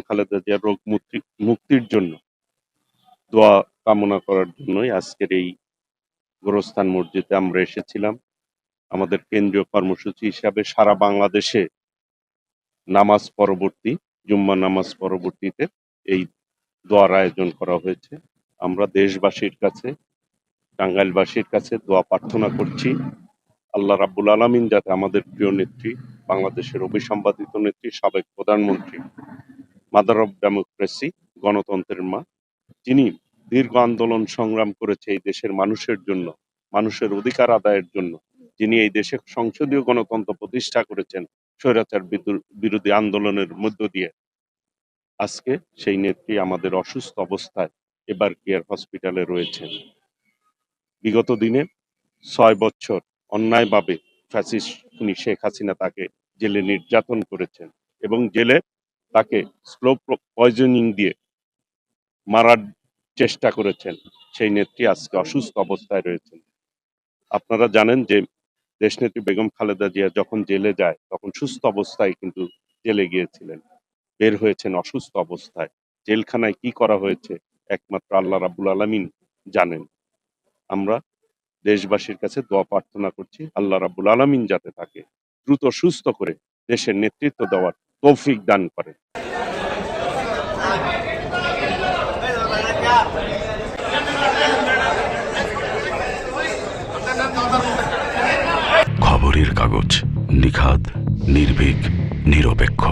খালেদা যে রোগ মুক্তি- মুক্তির জন্য দোয়া কামনা করার জন্যই আজকের এই গোরস্থান মসজিদে আমরা এসেছিলাম। আমাদের কেন্দ্রীয় কর্মসূচি হিসাবে সারা বাংলাদেশে নামাজ পরবর্তী, জুম্মা নামাজ পরবর্তীতে এই দোয়ার আয়োজন করা হয়েছে। আমরা দেশবাসীর কাছে টাঙ্গাইলবাসীর কাছে দোয়া প্রার্থনা করছি। আল্লাহ রাব্বুল আলমিন যাতে আমাদের প্রিয় নেত্রী, বাংলাদেশের অভিসম্পাদিত নেত্রী, সাবেক প্রধানমন্ত্রী মাদার অব ডেমোক্রেসি গণতন্ত্রের মা, যিনি দীর্ঘ আন্দোলন সংগ্রাম করেছে এই দেশের মানুষের জন্য, মানুষের অধিকার আদায়ের জন্য, যিনি এই দেশে সংসদীয় গণতন্ত্র প্রতিষ্ঠা করেছেন, স্বৈরাচার বিরোধী আন্দোলনের মধ্য দিয়ে। আজকে সেই নেত্রী আমাদের অসুস্থ অবস্থায় এবার কেয়ার হসপিটালে রয়েছেন। বিগত দিনে ছয় বছর অন্যায়ভাবে ফ্যাসিস্ট উনি শেখ হাসিনা তাকে জেলে নির্যাতন করেছেন এবং জেলে তাকে স্লো পয়জনিং দিয়ে মারার চেষ্টা করেছেন। সেই নেত্রী আজকে অসুস্থ অবস্থায় রয়েছেন। আপনারা জানেন যে দেশনেত্রী বেগম খালেদা জিয়া যখন জেলে যায়, তখন সুস্থ অবস্থায় কিন্তু জেলে গিয়েছিলেন। বের হয়েছেন অসুস্থ অবস্থায়। জেলখানায় কি করা হয়েছে, একমাত্র আল্লাহ রাবুল আলমিন জানেন। আমরা দেশবাসীর কাছে দোয়া প্রার্থনা করছি, আল্লাহ রাবুল আলমিন যাতে তাকে দ্রুত সুস্থ করে দেশের নেতৃত্ব দেওয়ার তৌফিক দান করেন খবরের কাগজ নিখাদ, নির্ভীক, নিরপেক্ষ।